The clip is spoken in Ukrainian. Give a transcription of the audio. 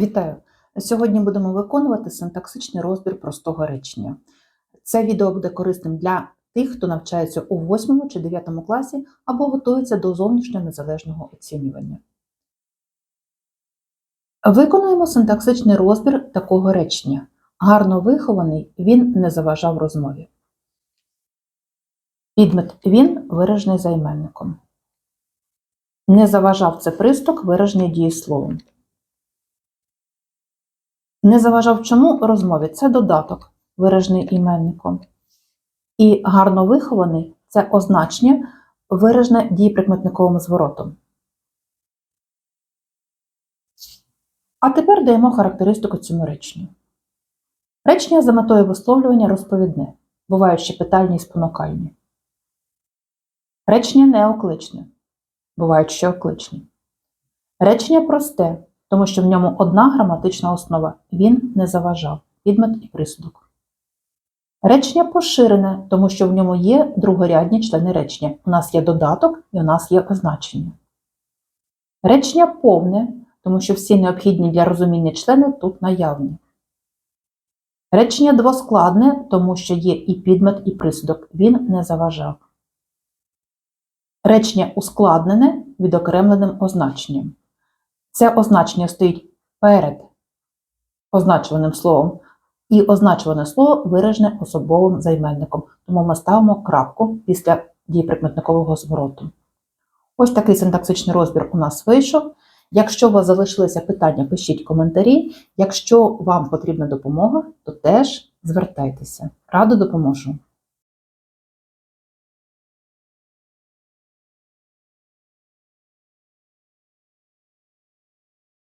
Вітаю! Сьогодні будемо виконувати синтаксичний розбір простого речення. Це відео буде корисним для тих, хто навчається у 8 чи 9 класі або готується до зовнішнього незалежного оцінювання. Виконуємо синтаксичний розбір такого речення. Гарно вихований, він не заважав розмові. Підмет він виражений займенником. Не заважав це присток, виражений дієсловом. Не заважав чому розмові це додаток, виражений іменником. І гарно вихований це означення, виражене дієприкметниковим зворотом. А тепер даємо характеристику цьому реченню. Речення за метою висловлювання розповідне, бувають ще питальні і спонукальні. Речення неокличне, бувають ще окличні. Речення просте, тому що в ньому одна граматична основа він не заважав, підмет і присудок. Речення поширене, тому що в ньому є другорядні члени речення. У нас є додаток і у нас є означення. Речення повне, тому що всі необхідні для розуміння члени тут наявні. Речення двоскладне, тому що є і підмет, і присудок. Він не заважав. Речення ускладнене відокремленим означенням. Це означення стоїть перед означуваним словом, і означуване слово виражене особовим займенником, тому ми ставимо крапку після дієприкметникового звороту. Ось такий синтаксичний розбір у нас вийшов. Якщо у вас залишилися питання, пишіть коментарі. Якщо вам потрібна допомога, то теж звертайтеся. Радо допоможу.